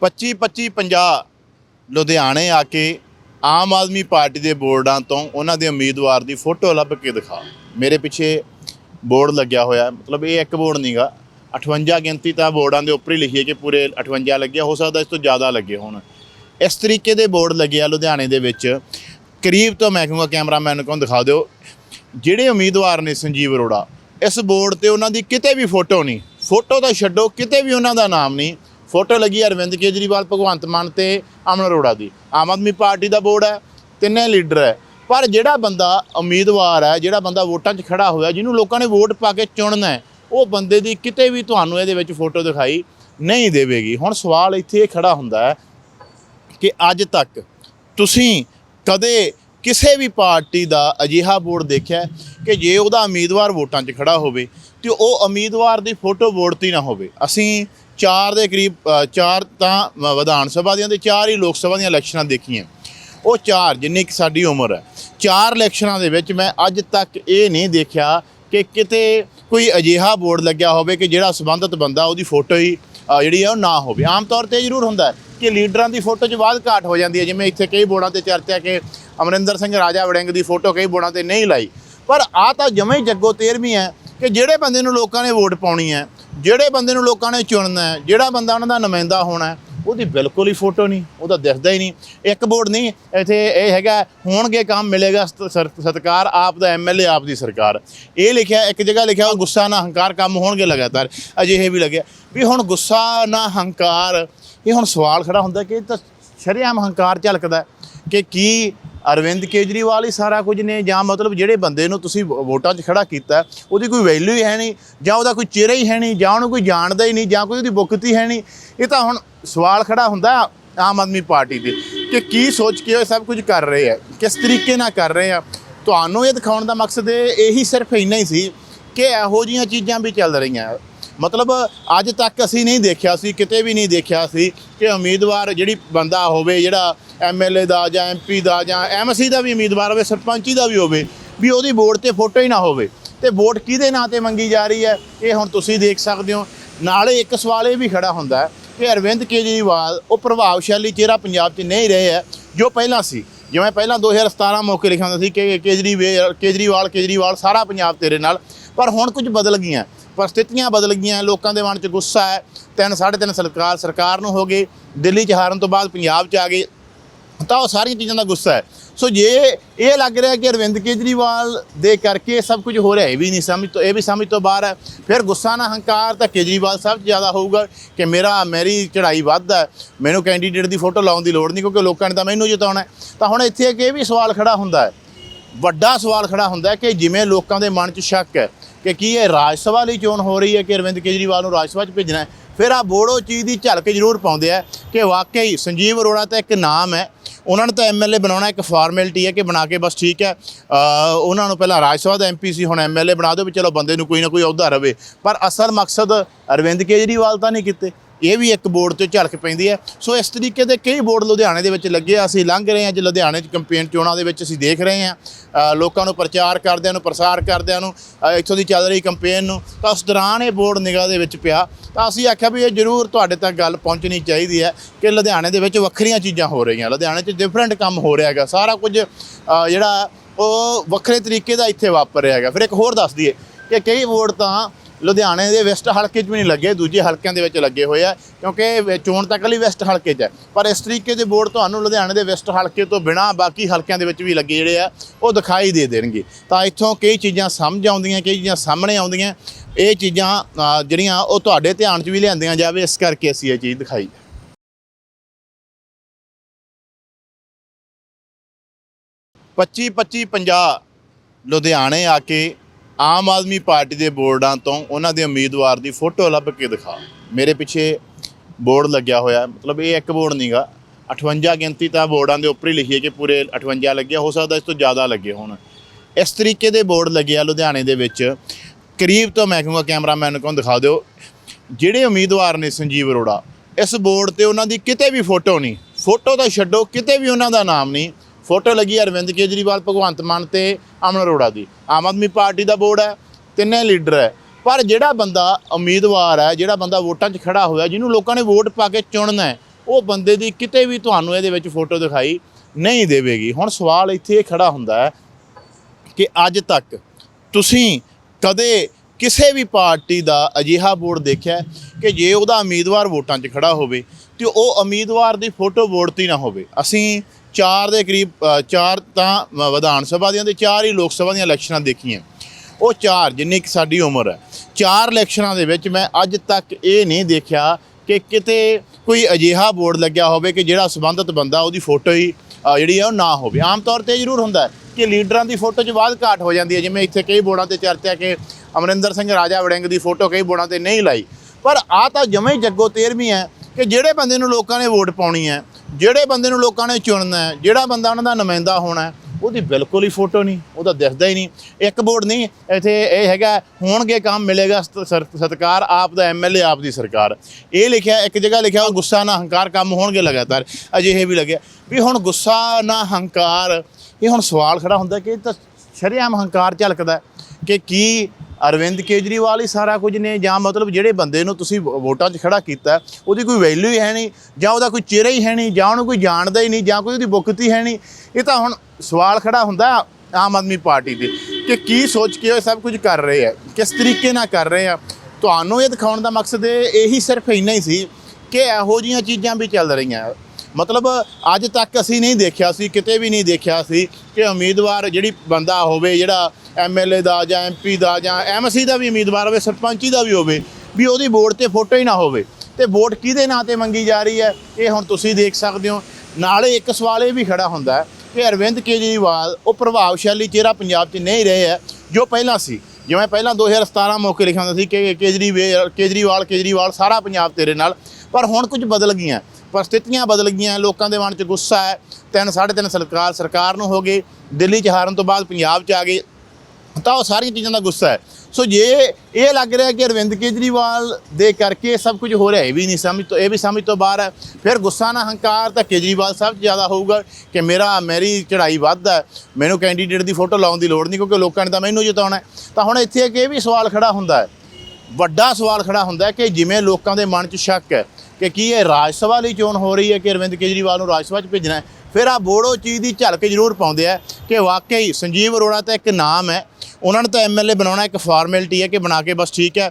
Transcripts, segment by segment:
25 25 50 ਲੁਧਿਆਣੇ ਆ ਕੇ ਆਮ ਆਦਮੀ ਪਾਰਟੀ ਦੇ ਬੋਰਡਾਂ ਤੋਂ ਉਹਨਾਂ ਦੇ ਉਮੀਦਵਾਰ ਦੀ ਫੋਟੋ ਲੱਭ ਕੇ ਦਿਖਾ। ਮੇਰੇ ਪਿੱਛੇ ਬੋਰਡ ਲੱਗਿਆ ਹੋਇਆ, ਮਤਲਬ ਇਹ ਇੱਕ ਬੋਰਡ ਨਹੀਂਗਾ 58 ਗਿਣਤੀ ਤਾਂ ਬੋਰਡਾਂ ਦੇ ਉੱਪਰ ਹੀ ਲਿਖੀ ਹੈ ਕਿ ਪੂਰੇ 58 ਲੱਗਿਆ, ਹੋ ਸਕਦਾ ਇਸ ਤੋਂ ਜ਼ਿਆਦਾ ਲੱਗੇ ਹੋਣ। ਇਸ ਤਰੀਕੇ ਦੇ ਬੋਰਡ ਲੱਗੇ ਆ ਲੁਧਿਆਣੇ ਦੇ ਵਿੱਚ। ਕਰੀਬ ਤੋਂ ਮੈਂ ਕਹੂੰਗਾ ਕੈਮਰਾਮੈਨ ਕੋਲ ਦਿਖਾ ਦਿਓ। ਜਿਹੜੇ ਉਮੀਦਵਾਰ ਨੇ ਸੰਜੀਵ ਅਰੋੜਾ, ਇਸ ਬੋਰਡ ਤੇ ਉਹਨਾਂ ਦੀ ਕਿਤੇ ਵੀ ਫੋਟੋ ਨਹੀਂ। ਫੋਟੋ ਤਾਂ ਛੱਡੋ, ਕਿਤੇ ਵੀ ਉਹਨਾਂ ਦਾ ਨਾਮ ਨਹੀਂ। ਫੋਟੋ ਲੱਗੀ ਅਰਵਿੰਦ ਕੇਜਰੀਵਾਲ, ਭਗਵੰਤ ਮਾਨ ਤੇ ਅਮਨ ਅਰੋੜਾ ਦੀ। ਆਮ ਆਦਮੀ ਪਾਰਟੀ ਦਾ ਬੋਰਡ ਹੈ, ਤਿੰਨੇ ਲੀਡਰ ਹੈ। ਪਰ ਜਿਹੜਾ ਬੰਦਾ ਉਮੀਦਵਾਰ ਹੈ, ਜਿਹੜਾ ਬੰਦਾ ਵੋਟਾਂ 'ਚ ਖੜਾ ਹੋਇਆ, ਜਿਹਨੂੰ ਲੋਕਾਂ ਨੇ ਵੋਟ ਪਾ ਕੇ ਚੁਣਨਾ ਹੈ, ਉਹ ਬੰਦੇ ਦੀ ਕਿਤੇ ਵੀ ਤੁਹਾਨੂੰ ਇਹਦੇ ਵਿੱਚ ਫੋਟੋ ਦਿਖਾਈ ਨਹੀਂ ਦੇਵੇਗੀ। ਹੁਣ ਸਵਾਲ ਇੱਥੇ ਇਹ ਖੜਾ ਹੁੰਦਾ ਹੈ ਕਿ ਅੱਜ ਤੱਕ ਤੁਸੀਂ ਕਦੇ ਕਿਸੇ ਵੀ ਪਾਰਟੀ ਦਾ ਅਜਿਹਾ ਬੋਰਡ ਦੇਖਿਆ ਕਿ ਜੇ ਉਹਦਾ ਉਮੀਦਵਾਰ ਵੋਟਾਂ 'ਚ ਖੜਾ ਹੋਵੇ, ਤੇ ਉਹ ਉਮੀਦਵਾਰ ਦੀ ਫੋਟੋ ਵੋਟ ਤੇ ਨਾ ਹੋਵੇ? ਅਸੀਂ ਚਾਰ ਦੇ ਕਰੀਬ ਅ, ਚਾਰ ਤਾਂ ਵਿਧਾਨ ਸਭਾ ਦੀਆਂ ਤੇ ਚਾਰ ਹੀ ਲੋਕ ਸਭਾ ਦੀਆਂ ਇਲੈਕਸ਼ਨਾਂ ਦੇਖੀਆਂ। ਉਹ ਚਾਰ ਜਿੰਨੀ ਕਿ ਸਾਡੀ ਉਮਰ ਹੈ। ਚਾਰ ਇਲੈਕਸ਼ਨਾਂ ਦੇ ਵਿੱਚ ਮੈਂ ਅੱਜ ਤੱਕ ਇਹ ਨਹੀਂ ਦੇਖਿਆ ਕਿ ਕਿਤੇ ਕੋਈ ਅਜਿਹਾ ਬੋਰਡ ਲੱਗਿਆ ਹੋਵੇ ਕਿ ਜਿਹੜਾ ਸੰਬੰਧਿਤ ਬੰਦਾ ਉਹਦੀ ਫੋਟੋ ਹੀ ਜਿਹੜੀ ਹੈ ਉਹ ਨਾ ਹੋਵੇ। ਆਮ ਤੌਰ ਤੇ ਜ਼ਰੂਰ ਹੁੰਦਾ ਕਿ ਲੀਡਰਾਂ ਦੀ ਫੋਟੋ 'ਚ ਬਾਅਦ ਘਾਟ ਹੋ ਜਾਂਦੀ ਹੈ। ਜਿਵੇਂ ਇੱਥੇ ਕਈ ਬੋਰਡਾਂ ਤੇ ਚਰਚਾ ਕਿ ਅਮਰਿੰਦਰ ਸਿੰਘ ਰਾਜਾ ਵੜਿੰਗ ਦੀ ਫੋਟੋ ਕਈ ਬੋਰਡਾਂ ਤੇ ਨਹੀਂ ਲਾਈ। ਪਰ ਆ ਤਾਂ ਜਮੇ ਹੀ ਜੱਗੋ ਤੇਰਵੀਂ ਹੈ। ਕਿ ਜਿਹੜੇ ਬੰਦੇ ਨੂੰ ਲੋਕਾਂ ਨੇ ਵੋਟ ਪਾਉਣੀ ਹੈ, ਜਿਹੜੇ ਬੰਦੇ ਨੂੰ ਲੋਕਾਂ ਨੇ ਚੁਣਨਾ ਹੈ, ਜਿਹੜਾ ਬੰਦਾ ਉਹਨਾਂ ਦਾ ਨੁਮਾਇੰਦਾ ਹੋਣਾ ਉਹਦੀ ਬਿਲਕੁਲ ਹੀ ਫੋਟੋ ਨਹੀਂ, ਉਹਦਾ ਦਿਖਦਾ ਹੀ ਨਹੀਂ। ਇੱਕ ਬੋਰਡ ਨਹੀਂ, ਇੱਥੇ ਇਹ ਹੈਗਾ, ਹੋਣਗੇ ਕੰਮ, ਮਿਲੇਗਾ ਸਤ- ਸਰ- ਸਤਕਾਰ ਆਪ ਦਾ ਐਮਐਲਏ ਆਪ ਦੀ ਸਰਕਾਰ। ਇਹ ਲਿਖਿਆ, ਇੱਕ ਜਗ੍ਹਾ ਲਿਖਿਆ, ਉਹ ਗੁੱਸਾ ਨਾ ਹੰਕਾਰ ਕੰਮ ਹੋਣਗੇ ਲਗਾਤਾਰ। ਅਜਿਹੇ ਵੀ ਲੱਗਿਆ ਵੀ ਹੁਣ ਗੁੱਸਾ ਨਾ ਹੰਕਾਰ, ਇਹ ਹੁਣ ਸਵਾਲ ਖੜਾ ਹੁੰਦਾ ਕਿ ਇਹ ਤਾਂ ਸ਼ਰੇਆਮ ਹੰਕਾਰ ਝਲਕਦਾ ਕਿ ਕੀ ਅਰਵਿੰਦ ਕੇਜਰੀਵਾਲ ਹੀ ਸਾਰਾ ਕੁਝ ਨੇ, ਜਾਂ ਮਤਲਬ ਜਿਹੜੇ ਬੰਦੇ ਨੂੰ ਤੁਸੀਂ ਵੋਟਾਂ 'ਚ ਖੜਾ ਕੀਤਾ, ਉਹਦੀ ਕੋਈ ਵੈਲਿਊ ਹੀ ਹੈ ਨਹੀਂ, ਜਾਂ ਉਹਦਾ ਕੋਈ ਚਿਹਰਾ ਹੀ ਹੈ ਨਹੀਂ, ਜਾਂ ਉਹਨੂੰ ਕੋਈ ਜਾਣਦਾ ਹੀ ਨਹੀਂ, ਜਾਂ ਕੋਈ ਉਹਦੀ ਬੁੱਕਤੀ ਹੈ ਨਹੀਂ, ਇਹ ਤਾਂ ਹੁਣ ਸਵਾਲ ਖੜਾ ਹੁੰਦਾ ਆਮ ਆਦਮੀ ਪਾਰਟੀ ਤੇ ਕਿ ਕੀ ਸੋਚ ਕੇ ਉਹ ਸਭ ਕੁਝ ਕਰ ਰਹੇ ਆ, ਕਿਸ ਤਰੀਕੇ ਨਾਲ ਕਰ ਰਹੇ ਆ। ਤੁਹਾਨੂੰ ਇਹ ਦਿਖਾਉਣ ਦਾ ਮਕਸਦ ਇਹੀ ਸਿਰਫ ਇੰਨਾ ਹੀ ਸੀ ਕਿ ਇਹੋ ਜੀਆਂ ਚੀਜ਼ਾਂ ਵੀ ਚੱਲ ਰਹੀਆਂ। ਮਤਲਬ ਅੱਜ ਤੱਕ ਅਸੀਂ ਨਹੀਂ ਦੇਖਿਆ ਸੀ, ਕਿਤੇ ਵੀ ਨਹੀਂ ਦੇਖਿਆ ਸੀ ਕਿ ਉਮੀਦਵਾਰ ਜਿਹੜੀ ਬੰਦਾ ਹੋਵੇ, ਜਿਹੜਾ ਐਮਐਲਏ ਦਾ ਜਾਂ ਐਮਪੀ ਦਾ ਜਾਂ ਐਮਸੀ ਦਾ ਵੀ ਉਮੀਦਵਾਰ ਹੋਵੇ, ਸਰਪੰਚੀ ਦਾ ਵੀ ਹੋਵੇ, ਵੀ ਉਹਦੀ ਵੋਟ ਤੇ ਫੋਟੋ ਹੀ ਨਾ ਹੋਵੇ। ਤੇ ਵੋਟ ਕਿਹਦੇ ਨਾਂ ਤੇ ਮੰਗੀ ਜਾ ਰਹੀ ਹੈ, ਇਹ ਹੁਣ ਤੁਸੀਂ ਦੇਖ ਸਕਦੇ ਹੋ। ਨਾਲੇ ਇੱਕ ਸਵਾਲ ਇਹ ਵੀ ਖੜਾ ਹੁੰਦਾ ਹੈ ਕਿ ਅਰਵਿੰਦ ਕੇਜਰੀਵਾਲ ਉਹ ਪ੍ਰਭਾਵਸ਼ਾਲੀ ਚਿਹਰਾ ਪੰਜਾਬ 'ਚ ਨਹੀਂ ਰਹੇ ਹੈ, ਜੋ ਪਹਿਲਾਂ ਸੀ। ਜਿਵੇਂ ਪਹਿਲਾਂ 2017 ਮੌਕੇ ਲਿਖਿਆ ਹੁੰਦਾ ਸੀ ਕਿ ਕੇਜਰੀਵਾਲ ਕੇਜਰੀਵਾਲ ਕੇਜਰੀਵਾਲ ਸਾਰਾ ਪੰਜਾਬ ਤੇਰੇ ਨਾਲ, ਪਰ ਹੁਣ ਕੁਝ ਬਦਲ ਗਈਆਂ। ਪਰਿਸਥਿਤੀਆਂ ਬਦਲ ਗਈਆਂ, ਲੋਕਾਂ ਦੇ ਮਨ 'ਚ ਗੁੱਸਾ ਹੈ। ਤਿੰਨ, ਸਾਢੇ ਤਿੰਨ ਸਰਕਾਰ ਸਰਕਾਰ ਨੂੰ ਹੋ ਗਏ, ਦਿੱਲੀ 'ਚ ਹਾਰਨ ਤੋਂ ਬਾਅਦ ਪੰਜਾਬ 'ਚ ਆ ਗਏ, ਤਾਂ ਉਹ ਸਾਰੀਆਂ ਚੀਜ਼ਾਂ ਦਾ ਗੁੱਸਾ ਹੈ। ਸੋ ਜੇ ਇਹ ਲੱਗ ਰਿਹਾ ਕਿ ਅਰਵਿੰਦ ਕੇਜਰੀਵਾਲ ਦੇ ਕਰਕੇ ਸਭ ਕੁਝ ਹੋ ਰਿਹਾ, ਇਹ ਵੀ ਨਹੀਂ ਸਮਝ ਤੋਂ, ਇਹ ਵੀ ਸਮਝ ਤੋਂ ਬਾਹਰ ਹੈ। ਫਿਰ ਗੁੱਸਾ ਨਾ ਹੰਕਾਰ ਤਾਂ ਕੇਜਰੀਵਾਲ ਸਾਹਿਬ 'ਚ ਜ਼ਿਆਦਾ ਹੋਊਗਾ ਕਿ ਮੇਰਾ, ਮੇਰੀ ਚੜ੍ਹਾਈ ਵੱਧਦਾ ਮੈਨੂੰ ਕੈਂਡੀਡੇਟ ਦੀ ਫੋਟੋ ਲਾਉਣ ਦੀ ਲੋੜ ਨਹੀਂ ਕਿਉਂਕਿ ਲੋਕਾਂ ਨੇ ਤਾਂ ਮੈਨੂੰ ਜਿਤਾਉਣਾ ਤਾਂ ਹੁਣ ਇੱਥੇ ਕਿ ਇਹ ਵੀ ਸਵਾਲ ਖੜਾ ਹੁੰਦਾ ਹੈ, ਵੱਡਾ ਸਵਾਲ ਖੜਾ ਹੁੰਦਾ ਹੈ ਕਿ ਜਿਵੇਂ ਲੋਕਾਂ ਦੇ ਮਨ 'ਚ ਸ਼ੱਕ ਹੈ ਕਿ ਕੀ ਇਹ ਰਾਜ ਸਭਾ ਲਈ ਚੋਣ ਹੋ ਰਹੀ ਹੈ ਕਿ ਅਰਵਿੰਦ ਕੇਜਰੀਵਾਲ ਨੂੰ ਰਾਜ ਸਭਾ 'ਚ ਭੇਜਣਾ ਹੈ? ਫਿਰ ਆ ਬੋੜੋ ਚੀਜ਼ ਦੀ ਝਲਕ ਜ਼ਰੂਰ ਪਾਉਂਦੇ ਆ ਕਿ ਵਾਕਈ ਸੰਜੀਵ ਅਰੋੜਾ ਤਾਂ ਇੱਕ ਨਾਮ ਹੈ। ਉਹਨਾਂ ਨੂੰ ਤਾਂ ਐਮਐਲਏ ਬਣਾਉਣਾ ਇੱਕ ਫਾਰਮੈਲਿਟੀ ਹੈ ਕਿ ਬਣਾ ਕੇ ਬਸ ਠੀਕ ਹੈ। ਉਹਨਾਂ ਨੂੰ ਪਹਿਲਾਂ ਰਾਜ ਸਭਾ ਦਾ ਐਮਪੀ ਸੀ, ਹੁਣ ਐਮਐਲਏ ਬਣਾ ਦਿਓ ਵੀ ਚਲੋ ਬੰਦੇ ਨੂੰ ਕੋਈ ਨਾ ਕੋਈ ਅਹੁਦਾ ਰਵੇ। ਪਰ ਅਸਲ ਮਕਸਦ ਅਰਵਿੰਦ ਕੇਜਰੀਵਾਲ ਤਾਂ ਨਹੀਂ ਕੀਤੇ। ਇਹ ਵੀ ਇੱਕ ਬੋਰਡ ਤੇ ਝਲਕ ਪੈਂਦੀ ਹੈ। ਸੋ ਇਸ ਤਰੀਕੇ ਦੇ ਕਈ ਬੋਰਡ ਲੁਧਿਆਣੇ ਦੇ ਵਿੱਚ ਲੱਗੇ ਆ, ਅਸੀਂ ਲੰਘ ਰਹੇ ਹਾਂ ਅੱਜ ਲੁਧਿਆਣੇ 'ਚ ਕੰਪੇਨ ਚੋਣਾਂ ਦੇ ਵਿੱਚ ਅਸੀਂ ਦੇਖ ਰਹੇ ਹਾਂ। ਲੋਕਾਂ ਨੂੰ ਪ੍ਰਚਾਰ ਕਰਦਿਆਂ ਨੂੰ, ਪ੍ਰਸਾਰ ਕਰਦਿਆਂ ਨੂੰ ਇੱਥੋਂ ਦੀ ਚੱਲ ਰਹੀ ਕੰਪੇਨ ਨੂੰ, ਤਾਂ ਉਸ ਦੌਰਾਨ ਇਹ ਬੋਰਡ ਨਿਗਾਹ ਦੇ ਵਿੱਚ ਪਿਆ। ਤਾਂ ਅਸੀਂ ਆਖਿਆ ਵੀ ਇਹ ਜ਼ਰੂਰ ਤੁਹਾਡੇ ਤੱਕ ਗੱਲ ਪਹੁੰਚਣੀ ਚਾਹੀਦੀ ਹੈ ਕਿ ਲੁਧਿਆਣੇ ਦੇ ਵਿੱਚ ਵੱਖਰੀਆਂ ਚੀਜ਼ਾਂ ਹੋ ਰਹੀਆਂ। ਲੁਧਿਆਣੇ 'ਚ ਡਿਫਰੈਂਟ ਕੰਮ ਹੋ ਰਿਹਾ ਹੈਗਾ। ਸਾਰਾ ਕੁਝ ਜਿਹੜਾ ਉਹ ਵੱਖਰੇ ਤਰੀਕੇ ਦਾ ਇੱਥੇ ਵਾਪਰ ਰਿਹਾ ਹੈਗਾ। ਫਿਰ ਇੱਕ ਹੋਰ ਦੱਸ ਦਈਏ ਕਿ ਕਈ ਬੋਰਡ ਤਾਂ ਲੁਧਿਆਣੇ ਦੇ ਵੈਸਟ ਹਲਕੇ 'ਚ ਵੀ ਨਹੀਂ ਲੱਗੇ, ਦੂਜੇ ਹਲਕਿਆਂ ਦੇ ਵਿੱਚ ਲੱਗੇ ਹੋਏ ਆ, ਕਿਉਂਕਿ ਚੋਣ ਤੱਕ ਲਈ ਵੈਸਟ ਹਲਕੇ 'ਚ ਹੈ। ਪਰ ਇਸ ਤਰੀਕੇ ਦੇ ਬੋਰਡ ਤੁਹਾਨੂੰ ਲੁਧਿਆਣੇ ਦੇ ਵੈਸਟ ਹਲਕੇ ਤੋਂ ਬਿਨਾ ਬਾਕੀ ਹਲਕਿਆਂ ਦੇ ਵਿੱਚ ਵੀ ਲੱਗੇ ਜਿਹੜੇ ਆ, ਉਹ ਦਿਖਾਈ ਦੇ ਦੇਣਗੇ। ਤਾਂ ਇੱਥੋਂ ਕਈ ਚੀਜ਼ਾਂ ਸਮਝ ਆਉਂਦੀਆਂ, ਕਈ ਚੀਜ਼ਾਂ ਸਾਹਮਣੇ ਆਉਂਦੀਆਂ। ਇਹ ਚੀਜ਼ਾਂ ਜਿਹੜੀਆਂ ਉਹ ਤੁਹਾਡੇ ਧਿਆਨ 'ਚ ਵੀ ਲਿਆਂਦੀਆਂ ਜਾਵੇ, ਇਸ ਕਰਕੇ ਅਸੀਂ ਇਹ ਚੀਜ਼ ਦਿਖਾਈ। 25 25 50 ਲੁਧਿਆਣੇ ਆ ਕੇ ਆਮ ਆਦਮੀ ਪਾਰਟੀ ਦੇ ਬੋਰਡਾਂ ਤੋਂ ਉਹਨਾਂ ਦੇ ਉਮੀਦਵਾਰ ਦੀ ਫੋਟੋ ਲੱਭ ਕੇ ਦਿਖਾ। ਮੇਰੇ ਪਿੱਛੇ ਬੋਰਡ ਲੱਗਿਆ ਹੋਇਆ, ਮਤਲਬ ਇਹ ਇੱਕ ਬੋਰਡ ਨਹੀਂਗਾ 58 ਗਿਣਤੀ ਤਾਂ ਬੋਰਡਾਂ ਦੇ ਉੱਪਰ ਹੀ ਲਿਖੀ ਹੈ ਕਿ ਪੂਰੇ 58 ਲੱਗਿਆ, ਹੋ ਸਕਦਾ ਇਸ ਤੋਂ ਜ਼ਿਆਦਾ ਲੱਗੇ ਹੋਣ। ਇਸ ਤਰੀਕੇ ਦੇ ਬੋਰਡ ਲੱਗੇ ਆ ਲੁਧਿਆਣੇ ਦੇ ਵਿੱਚ। ਕਰੀਬ ਤੋਂ ਮੈਂ ਕਹੂੰਗਾ ਕੈਮਰਾਮੈਨ ਕੋਲ ਦਿਖਾ ਦਿਓ। ਜਿਹੜੇ ਉਮੀਦਵਾਰ ਨੇ ਸੰਜੀਵ ਅਰੋੜਾ, ਇਸ ਬੋਰਡ ਤੇ ਉਹਨਾਂ ਦੀ ਕਿਤੇ ਵੀ ਫੋਟੋ ਨਹੀਂ। ਫੋਟੋ ਤਾਂ ਛੱਡੋ, ਕਿਤੇ ਵੀ ਉਹਨਾਂ ਦਾ ਨਾਮ ਨਹੀਂ। ਫੋਟੋ ਲੱਗੀ ਅਰਵਿੰਦ ਕੇਜਰੀਵਾਲ, ਭਗਵੰਤ ਮਾਨ ਤੇ ਅਮਨ ਅਰੋੜਾ ਦੀ। ਆਮ ਆਦਮੀ ਪਾਰਟੀ ਦਾ ਬੋਰਡ ਹੈ, ਤਿੰਨੇ ਲੀਡਰ ਹੈ। ਪਰ ਜਿਹੜਾ ਬੰਦਾ ਉਮੀਦਵਾਰ ਹੈ, ਜਿਹੜਾ ਬੰਦਾ ਵੋਟਾਂ 'ਚ ਖੜਾ ਹੋਇਆ, ਜਿਹਨੂੰ ਲੋਕਾਂ ਨੇ ਵੋਟ ਪਾ ਕੇ ਚੁਣਨਾ ਹੈ, ਉਹ ਬੰਦੇ ਦੀ ਕਿਤੇ ਵੀ ਤੁਹਾਨੂੰ ਇਹਦੇ ਵਿੱਚ ਫੋਟੋ ਦਿਖਾਈ ਨਹੀਂ ਦੇਵੇਗੀ। ਹੁਣ ਸਵਾਲ ਇੱਥੇ ਇਹ ਖੜਾ ਹੁੰਦਾ ਹੈ ਕਿ ਅੱਜ ਤੱਕ ਤੁਸੀਂ ਕਦੇ ਕਿਸੇ ਵੀ ਪਾਰਟੀ ਦਾ ਅਜਿਹਾ ਬੋਰਡ ਦੇਖਿਆ ਕਿ ਜੇ ਉਹਦਾ ਉਮੀਦਵਾਰ ਵੋਟਾਂ 'ਚ ਖੜਾ ਹੋਵੇ, ਤੇ ਉਹ ਉਮੀਦਵਾਰ ਦੀ ਫੋਟੋ ਵੋਟ ਤੇ ਹੀ ਨਾ ਹੋਵੇ? ਅਸੀਂ ਚਾਰ ਦੇ ਕਰੀਬ ਅ, ਚਾਰ ਤਾਂ ਵਿਧਾਨ ਸਭਾ ਦੀਆਂ ਤੇ ਚਾਰ ਹੀ ਲੋਕ ਸਭਾ ਦੀਆਂ ਇਲੈਕਸ਼ਨਾਂ ਦੇਖੀਆਂ। ਉਹ ਚਾਰ ਜਿੰਨੀ ਕਿ ਸਾਡੀ ਉਮਰ ਹੈ। ਚਾਰ ਇਲੈਕਸ਼ਨਾਂ ਦੇ ਵਿੱਚ ਮੈਂ ਅੱਜ ਤੱਕ ਇਹ ਨਹੀਂ ਦੇਖਿਆ ਕਿ ਕਿਤੇ ਕੋਈ ਅਜਿਹਾ ਬੋਰਡ ਲੱਗਿਆ ਹੋਵੇ ਕਿ ਜਿਹੜਾ ਸੰਬੰਧਿਤ ਬੰਦਾ ਉਹਦੀ ਫੋਟੋ ਹੀ ਜਿਹੜੀ ਹੈ ਉਹ ਨਾ ਹੋਵੇ। ਆਮ ਤੌਰ ਤੇ ਜ਼ਰੂਰ ਹੁੰਦਾ ਹੈ ਕਿ ਲੀਡਰਾਂ ਦੀ ਫੋਟੋ 'ਚ ਬਾਅਦ ਘਾਟ ਹੋ ਜਾਂਦੀ ਹੈ। ਜਿਵੇਂ ਇੱਥੇ ਕਈ ਬੋਰਡਾਂ ਤੇ ਚਰਚਾ ਕਿ ਅਮਰਿੰਦਰ ਸਿੰਘ ਰਾਜਾ ਵੜਿੰਗ ਦੀ ਫੋਟੋ ਕਈ ਬੋਰਡਾਂ ਤੇ ਨਹੀਂ ਲਾਈ। ਪਰ ਆ ਤਾਂ ਜਮੇ ਜੱਗੋ ਤੇਰਵੀਂ ਹੈ ਕਿ ਜਿਹੜੇ ਬੰਦੇ ਨੂੰ ਲੋਕਾਂ ਨੇ ਵੋਟ ਪਾਉਣੀ ਹੈ ਜਿਹੜੇ ਬੰਦੇ ਨੂੰ ਲੋਕਾਂ ਨੇ ਚੁਣਨਾ ਹੈ, ਜਿਹੜਾ ਬੰਦਾ ਉਹਨਾਂ ਦਾ ਨੁਮਾਇੰਦਾ ਹੋਣਾ ਹੈ, ਉਹਦੀ ਬਿਲਕੁਲ ਹੀ ਫੋਟੋ ਨਹੀਂ ਉਹਦਾ ਦਿਸਦਾ ਹੀ ਨਹੀਂ। ਇੱਕ ਬੋਰਡ ਨਹੀਂ, ਇੱਥੇ ਇਹ ਹੈਗਾ, ਹੋਣਗੇ ਕੰਮ, ਮਿਲੇਗਾ ਸਤ- ਸਰ- ਸਤਕਾਰ ਆਪ ਦਾ ਐਮਐਲਏ ਆਪ ਦੀ ਸਰਕਾਰ। ਇਹ ਲਿਖਿਆ, ਇੱਕ ਜਗ੍ਹਾ ਲਿਖਿਆ, ਉਹ ਗੁੱਸਾ ਨਾ ਹੰਕਾਰ ਕੰਮ ਹੋਣਗੇ ਲਗਾਤਾਰ, ਅਜਿਹੇ ਵੀ ਲੱਗਿਆ ਵੀ ਹੁਣ ਗੁੱਸਾ ਨਾ ਹੰਕਾਰ, ਇਹ ਹੁਣ ਸਵਾਲ ਖੜਾ ਹੁੰਦਾ ਕਿ ਇਹ ਤਾਂ ਸ਼ਰੇਆਮ ਹੰਕਾਰ ਝਲਕਦਾ ਕਿ ਕੀ ਅਰਵਿੰਦ ਕੇਜਰੀਵਾਲ ਹੀ ਸਾਰਾ ਕੁਝ ਨੇ ਜਾਂ ਮਤਲਬ ਜਿਹੜੇ ਬੰਦੇ ਨੂੰ ਤੁਸੀਂ ਵੋਟਾਂ 'ਚ ਖੜਾ ਕੀਤਾ, ਉਹਦੀ ਕੋਈ ਵੈਲਿਊ ਹੀ ਹੈ ਨਹੀਂ, ਜਾਂ ਉਹਦਾ ਕੋਈ ਚਿਹਰਾ ਹੀ ਹੈ ਨਹੀਂ, ਜਾਂ ਉਹਨੂੰ ਕੋਈ ਜਾਣਦਾ ਹੀ ਨਹੀਂ, ਜਾਂ ਕੋਈ ਉਹਦੀ ਬੁੱਕਤੀ ਹੈ ਨਹੀਂ। ਇਹ ਤਾਂ ਹੁਣ ਸਵਾਲ ਖੜਾ ਹੁੰਦਾ ਆਮ ਆਦਮੀ ਪਾਰਟੀ ਦੇ ਕਿ ਕੀ ਸੋਚ ਕੇ ਉਹ ਸਭ ਕੁਝ ਕਰ ਰਹੇ ਆ, ਕਿਸ ਤਰੀਕੇ ਨਾਲ ਕਰ ਰਹੇ ਆ। ਤੁਹਾਨੂੰ ਇਹ ਦਿਖਾਉਣ ਦਾ ਮਕਸਦ ਇਹੀ ਸਿਰਫ ਇੰਨਾ ਹੀ ਸੀ ਕਿ ਇਹੋ ਜੀਆਂ ਚੀਜ਼ਾਂ ਵੀ ਚੱਲ ਰਹੀਆਂ। ਮਤਲਬ ਅੱਜ ਤੱਕ ਅਸੀਂ ਨਹੀਂ ਦੇਖਿਆ ਸੀ, ਕਿਤੇ ਵੀ ਨਹੀਂ ਦੇਖਿਆ ਸੀ ਕਿ ਉਮੀਦਵਾਰ ਜਿਹੜੀ ਬੰਦਾ ਹੋਵੇ, ਜਿਹੜਾ ਐਮਐਲਏ ਦਾ ਜਾਂ ਐਮਪੀ ਦਾ ਜਾਂ ਐਮਸੀ ਦਾ ਵੀ ਉਮੀਦਵਾਰ ਹੋਵੇ, ਸਰਪੰਚੀ ਦਾ ਵੀ ਹੋਵੇ, ਵੀ ਉਹਦੀ ਵੋਟ ਤੇ ਫੋਟੋ ਹੀ ਨਾ ਹੋਵੇ। ਤੇ ਵੋਟ ਕਿਹਦੇ ਨਾਂ ਤੇ ਮੰਗੀ ਜਾ ਰਹੀ ਹੈ, ਇਹ ਹੁਣ ਤੁਸੀਂ ਦੇਖ ਸਕਦੇ ਹੋ। ਨਾਲੇ ਇੱਕ ਸਵਾਲ ਇਹ ਵੀ ਖੜਾ ਹੁੰਦਾ ਹੈ ਕਿ ਅਰਵਿੰਦ ਕੇਜਰੀਵਾਲ ਉਹ ਪ੍ਰਭਾਵਸ਼ਾਲੀ ਚਿਹਰਾ ਪੰਜਾਬ 'ਚ ਨਹੀਂ ਰਹੇ ਹੈ, ਜੋ ਪਹਿਲਾਂ ਸੀ। ਜਿਵੇਂ ਪਹਿਲਾਂ 2017 ਮੌਕੇ ਲਿਖਿਆ ਹੁੰਦਾ ਸੀ ਕਿ ਕੇਜਰੀਵਾਲ ਕੇਜਰੀਵਾਲ ਕੇਜਰੀਵਾਲ ਸਾਰਾ ਪੰਜਾਬ ਤੇਰੇ ਨਾਲ, ਪਰ ਹੁਣ ਕੁਝ ਬਦਲ ਗਈਆਂ। ਪਰਿਸਥਿਤੀਆਂ ਬਦਲ ਗਈਆਂ, ਲੋਕਾਂ ਦੇ ਮਨ 'ਚ ਗੁੱਸਾ ਹੈ। ਤਿੰਨ ਸਾਢੇ ਤਿੰਨ ਸਰਕਾਰ ਸਰਕਾਰ ਨੂੰ ਹੋ ਗਏ, ਦਿੱਲੀ 'ਚ ਹਾਰਨ ਤੋਂ ਬਾਅਦ ਪੰਜਾਬ 'ਚ ਆ ਗਏ, ਤਾਂ ਉਹ ਸਾਰੀਆਂ ਚੀਜ਼ਾਂ ਦਾ ਗੁੱਸਾ ਹੈ। ਸੋ ਜੇ ਇਹ ਲੱਗ ਰਿਹਾ ਕਿ ਅਰਵਿੰਦ ਕੇਜਰੀਵਾਲ ਦੇ ਕਰਕੇ ਸਭ ਕੁਝ ਹੋ ਰਿਹਾ, ਇਹ ਵੀ ਨਹੀਂ ਸਮਝ ਤੋਂ ਇਹ ਵੀ ਸਮਝ ਤੋਂ ਬਾਹਰ ਹੈ। ਫਿਰ ਗੁੱਸਾ ਨਾ ਹੰਕਾਰ ਤਾਂ ਕੇਜਰੀਵਾਲ ਸਾਹਿਬ 'ਚ ਜ਼ਿਆਦਾ ਹੋਊਗਾ ਕਿ ਮੇਰਾ ਮੇਰੀ ਚੜ੍ਹਾਈ ਵੱਧ ਹੈ। ਮੈਨੂੰ ਕੈਂਡੀਡੇਟ ਦੀ ਫੋਟੋ ਲਾਉਣ ਦੀ ਲੋੜ ਨਹੀਂ ਕਿਉਂਕਿ ਲੋਕਾਂ ਨੇ ਤਾਂ ਮੈਨੂੰ ਜਿਤਾਉਣਾ ਤਾਂ ਹੁਣ ਇੱਥੇ ਕਿ ਇਹ ਵੀ ਸਵਾਲ ਖੜਾ ਹੁੰਦਾ ਹੈ। ਵੱਡਾ ਸਵਾਲ ਖੜਾ ਹੁੰਦਾ ਕਿ ਜਿਵੇਂ ਲੋਕਾਂ ਦੇ ਮਨ 'ਚ ਸ਼ੱਕ ਹੈ ਕਿ ਕੀ ਇਹ ਰਾਜ ਸਭਾ ਲਈ ਚੋਣ ਹੋ ਰਹੀ ਹੈ ਕਿ ਅਰਵਿੰਦ ਕੇਜਰੀਵਾਲ ਨੂੰ ਰਾਜ ਸਭਾ 'ਚ ਭੇਜਣਾ ਹੈ? ਫਿਰ ਆ ਬੋੜੋ ਚੀਜ਼ ਦੀ ਝਲਕ ਜ਼ਰੂਰ ਪਾਉਂਦੇ ਆ ਕਿ ਵਾਕਈ ਸੰਜੀਵ ਅਰੋੜਾ ਤਾਂ ਇੱਕ ਨਾਮ ਹੈ। ਉਹਨਾਂ ਨੂੰ ਤਾਂ ਐਮਐਲਏ ਬਣਾਉਣਾ ਇੱਕ ਫਾਰਮੈਲਿਟੀ ਹੈ ਕਿ ਬਣਾ ਕੇ ਬਸ ਠੀਕ ਹੈ।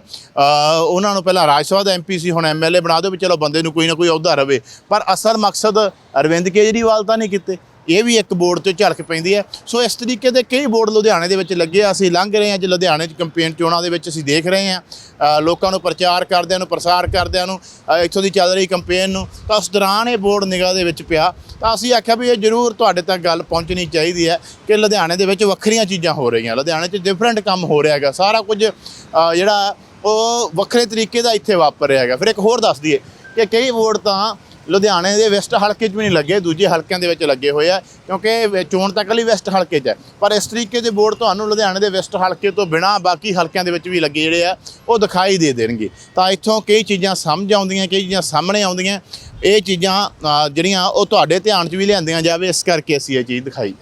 ਉਹਨਾਂ ਨੂੰ ਪਹਿਲਾਂ ਰਾਜ ਸਭਾ ਦਾ ਐਮਪੀ ਸੀ, ਹੁਣ ਐਮਐਲਏ ਬਣਾ ਦਿਓ ਵੀ ਚਲੋ ਬੰਦੇ ਨੂੰ ਕੋਈ ਨਾ ਕੋਈ ਅਹੁਦਾ ਰਵੇ। ਪਰ ਅਸਲ ਮਕਸਦ ਅਰਵਿੰਦ ਕੇਜਰੀਵਾਲ ਤਾਂ ਨਹੀਂ ਕੀਤੇ। ਇਹ ਵੀ ਇੱਕ ਬੋਰਡ ਤੇ ਝਲਕ ਪੈਂਦੀ ਹੈ। ਸੋ ਇਸ ਤਰੀਕੇ ਦੇ ਕਈ ਬੋਰਡ ਲੁਧਿਆਣੇ ਦੇ ਵਿੱਚ ਲੱਗੇ ਆ। ਅਸੀਂ ਲੰਘ ਰਹੇ ਹਾਂ ਅੱਜ ਲੁਧਿਆਣੇ 'ਚ ਕੰਪੇਨ ਚੋਣਾਂ ਦੇ ਵਿੱਚ ਅਸੀਂ ਦੇਖ ਰਹੇ ਹਾਂ। ਲੋਕਾਂ ਨੂੰ ਪ੍ਰਚਾਰ ਕਰਦਿਆਂ ਨੂੰ, ਪ੍ਰਸਾਰ ਕਰਦਿਆਂ ਨੂੰ ਇੱਥੋਂ ਦੀ ਚੱਲ ਰਹੀ ਕੰਪੇਨ ਨੂੰ। ਤਾਂ ਉਸ ਦੌਰਾਨ ਇਹ ਬੋਰਡ ਨਿਗਾਹ ਦੇ ਵਿੱਚ ਪਿਆ। ਤਾਂ ਅਸੀਂ ਆਖਿਆ ਵੀ ਇਹ ਜ਼ਰੂਰ ਤੁਹਾਡੇ ਤੱਕ ਗੱਲ ਪਹੁੰਚਣੀ ਚਾਹੀਦੀ ਹੈ ਕਿ ਲੁਧਿਆਣੇ ਦੇ ਵਿੱਚ ਵੱਖਰੀਆਂ ਚੀਜ਼ਾਂ ਹੋ ਰਹੀਆਂ। ਲੁਧਿਆਣੇ 'ਚ ਡਿਫਰੈਂਟ ਕੰਮ ਹੋ ਰਿਹਾ ਹੈਗਾ। ਸਾਰਾ ਕੁਝ ਜਿਹੜਾ ਉਹ ਵੱਖਰੇ ਤਰੀਕੇ ਦਾ ਇੱਥੇ ਵਾਪਰ ਰਿਹਾ ਹੈਗਾ। ਫਿਰ ਇੱਕ ਹੋਰ ਦੱਸ ਦਈਏ ਕਿ ਕਈ ਬੋਰਡ ਤਾਂ ਲੁਧਿਆਣੇ ਦੇ ਵੈਸਟ ਹਲਕੇ 'ਚ ਵੀ ਨਹੀਂ ਲੱਗੇ, ਦੂਜੇ ਹਲਕਿਆਂ ਦੇ ਵਿੱਚ ਲੱਗੇ ਹੋਏ ਆ, ਕਿਉਂਕਿ ਚੋਣ ਤੱਕ ਲਈ ਵੈਸਟ ਹਲਕੇ 'ਚ ਹੈ। ਪਰ ਇਸ ਤਰੀਕੇ ਦੇ ਬੋਰਡ ਤੁਹਾਨੂੰ ਲੁਧਿਆਣੇ ਦੇ ਵੈਸਟ ਹਲਕੇ ਤੋਂ ਬਿਨਾਂ ਬਾਕੀ ਹਲਕਿਆਂ ਦੇ ਵਿੱਚ ਵੀ ਲੱਗੇ ਜਿਹੜੇ ਆ, ਉਹ ਦਿਖਾਈ ਦੇ ਦੇਣਗੇ। ਤਾਂ ਇੱਥੋਂ ਕਈ ਚੀਜ਼ਾਂ ਸਮਝ ਆਉਂਦੀਆਂ, ਕਈ ਚੀਜ਼ਾਂ ਸਾਹਮਣੇ ਆਉਂਦੀਆਂ। ਇਹ ਚੀਜ਼ਾਂ ਜਿਹੜੀਆਂ ਉਹ ਤੁਹਾਡੇ ਧਿਆਨ 'ਚ ਵੀ ਲਿਆਂਦੀਆਂ ਜਾਵੇ, ਇਸ ਕਰਕੇ ਅਸੀਂ ਇਹ ਚੀਜ਼ ਦਿਖਾਈ।